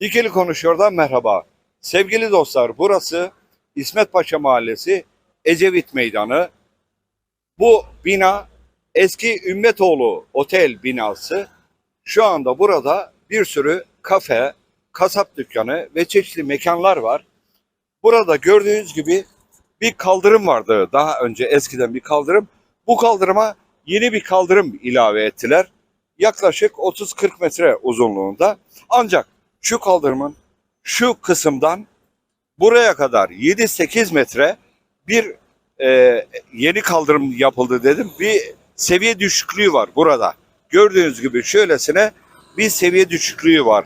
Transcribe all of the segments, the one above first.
İkili Konuşuyor'dan merhaba. Sevgili dostlar burası İsmet Paşa Mahallesi Ecevit Meydanı. Bu bina eski Ümmetoğlu Otel binası. Şu anda burada bir sürü kafe, kasap dükkanı ve çeşitli mekanlar var. Burada gördüğünüz gibi bir kaldırım vardı daha önce eskiden bir kaldırım. Bu kaldırıma yeni bir kaldırım ilave ettiler. Yaklaşık 30-40 metre uzunluğunda. Ancak şu kaldırımın şu kısımdan buraya kadar 7-8 metre bir e, yeni kaldırım yapıldı dedim. Bir seviye düşüklüğü var burada. Gördüğünüz gibi şöylesine bir seviye düşüklüğü var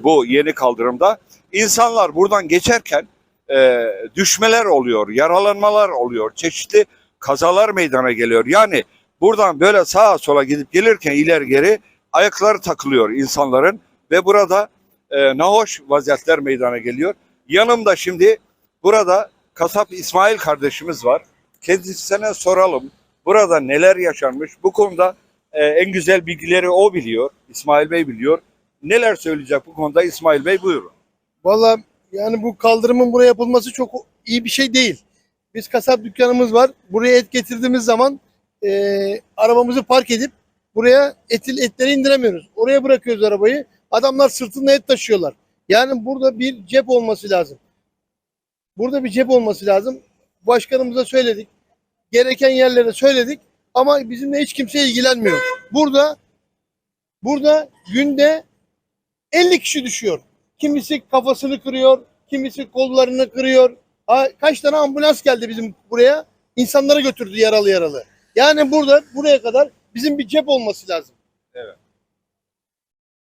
bu yeni kaldırımda. İnsanlar buradan geçerken e, düşmeler oluyor, yaralanmalar oluyor, çeşitli kazalar meydana geliyor. Yani buradan böyle sağa sola gidip gelirken ileri geri ayakları takılıyor insanların ve burada e, nahoş vaziyetler meydana geliyor. Yanımda şimdi burada kasap İsmail kardeşimiz var. Kendisine soralım burada neler yaşanmış. Bu konuda e, en güzel bilgileri o biliyor. İsmail Bey biliyor. Neler söyleyecek bu konuda İsmail Bey buyurun. Valla yani bu kaldırımın buraya yapılması çok iyi bir şey değil. Biz kasap dükkanımız var. Buraya et getirdiğimiz zaman e, arabamızı park edip buraya etil etleri indiremiyoruz. Oraya bırakıyoruz arabayı. Adamlar sırtında et taşıyorlar. Yani burada bir cep olması lazım. Burada bir cep olması lazım. Başkanımıza söyledik. Gereken yerlere söyledik. Ama bizimle hiç kimse ilgilenmiyor. Burada burada günde 50 kişi düşüyor. Kimisi kafasını kırıyor, kimisi kollarını kırıyor. Kaç tane ambulans geldi bizim buraya? İnsanları götürdü yaralı yaralı. Yani burada buraya kadar bizim bir cep olması lazım.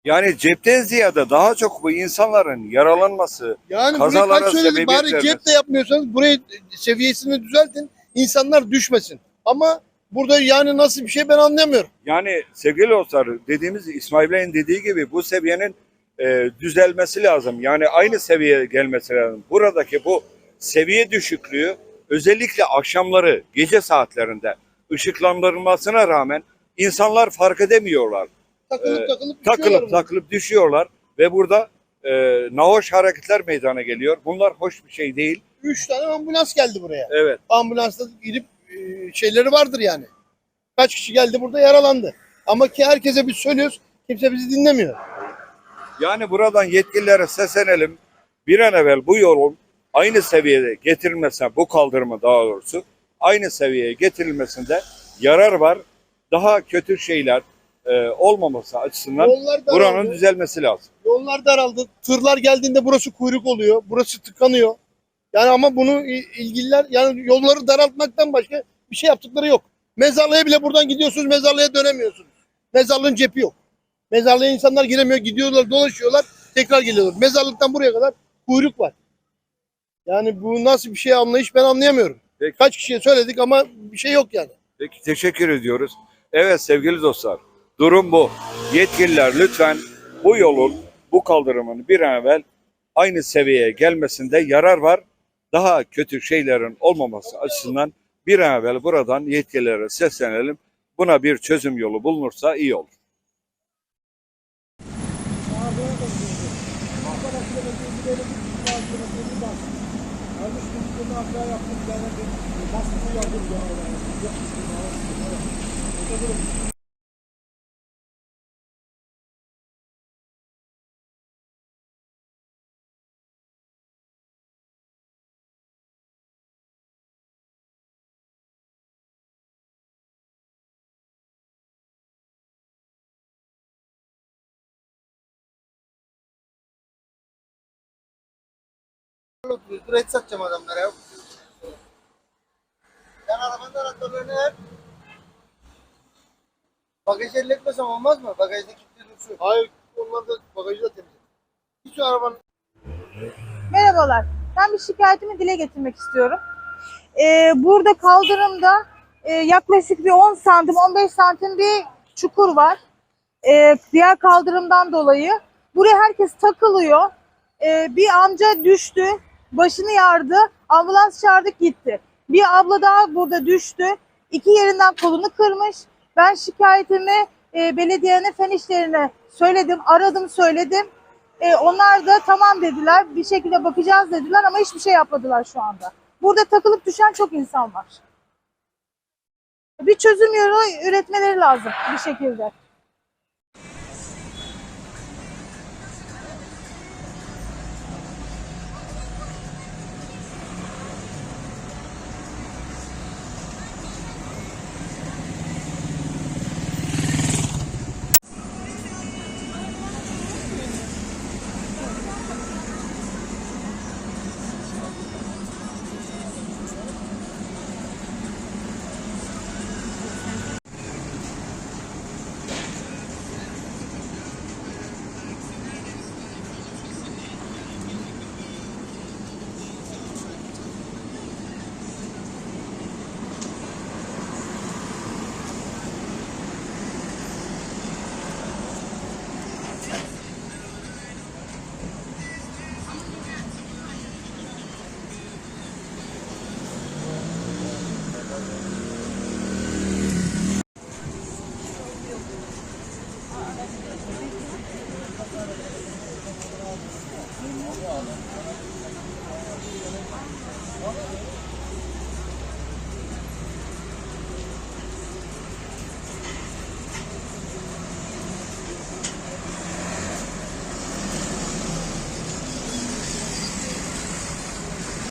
Yani cepten ziyade daha çok bu insanların yaralanması, Yani Kazalara sebebiyet bari vermesi. cep de yapmıyorsanız burayı seviyesini düzeltin. insanlar düşmesin. Ama burada yani nasıl bir şey ben anlamıyorum. Yani sevgili dostlar dediğimiz İsmail Bey'in dediği gibi bu seviyenin e, düzelmesi lazım. Yani aynı seviyeye gelmesi lazım. Buradaki bu seviye düşüklüğü özellikle akşamları gece saatlerinde ışıklandırılmasına rağmen insanlar fark edemiyorlar. Takılıp Ee, takılıp düşüyorlar Takılıp takılıp düşüyorlar ve burada e, nahoş hareketler meydana geliyor. Bunlar hoş bir şey değil. Üç tane ambulans geldi buraya. Evet. Ambulansla gidip e, şeyleri vardır yani. Kaç kişi geldi burada yaralandı. Ama ki herkese biz söylüyoruz. Kimse bizi dinlemiyor. Yani buradan yetkililere seslenelim. Bir an evvel bu yolun aynı seviyede getirilmesine, bu kaldırımı daha doğrusu aynı seviyeye getirilmesinde yarar var. Daha kötü şeyler e, olmaması açısından Yollar daraldı. buranın düzelmesi lazım. Yollar daraldı. Tırlar geldiğinde burası kuyruk oluyor. Burası tıkanıyor. Yani ama bunu ilgililer yani yolları daraltmaktan başka bir şey yaptıkları yok. Mezarlığa bile buradan gidiyorsunuz mezarlığa dönemiyorsunuz. Mezarlığın cepi yok. Mezarlığa insanlar giremiyor. Gidiyorlar dolaşıyorlar tekrar geliyorlar. Mezarlıktan buraya kadar kuyruk var. Yani bu nasıl bir şey anlayış ben anlayamıyorum. Peki. Kaç kişiye söyledik ama bir şey yok yani. Peki teşekkür ediyoruz. Evet sevgili dostlar durum bu. Yetkililer lütfen bu yolun bu kaldırımın bir an evvel aynı seviyeye gelmesinde yarar var. Daha kötü şeylerin olmaması açısından bir an evvel buradan yetkililere seslenelim. Buna bir çözüm yolu bulunursa iyi olur. Dur et satacağım adamlara ya. Sen arabanın anahtarlarını ver. Bagajı elletmesem olmaz mı? Bagajda kilitli dursun. Hayır, onlar da bagajı da temizle. Hiç arabanın Merhabalar. Ben bir şikayetimi dile getirmek istiyorum. Ee, burada kaldırımda e, yaklaşık bir 10 santim, 15 santim bir çukur var. Ee, diğer kaldırımdan dolayı. Buraya herkes takılıyor. Ee, bir amca düştü, başını yardı, ambulans çağırdık gitti. Bir abla daha burada düştü, iki yerinden kolunu kırmış. Ben şikayetimi e, belediyenin fen işlerine söyledim, aradım söyledim. E, onlar da tamam dediler, bir şekilde bakacağız dediler ama hiçbir şey yapmadılar şu anda. Burada takılıp düşen çok insan var. Bir çözüm yolu üretmeleri lazım bir şekilde.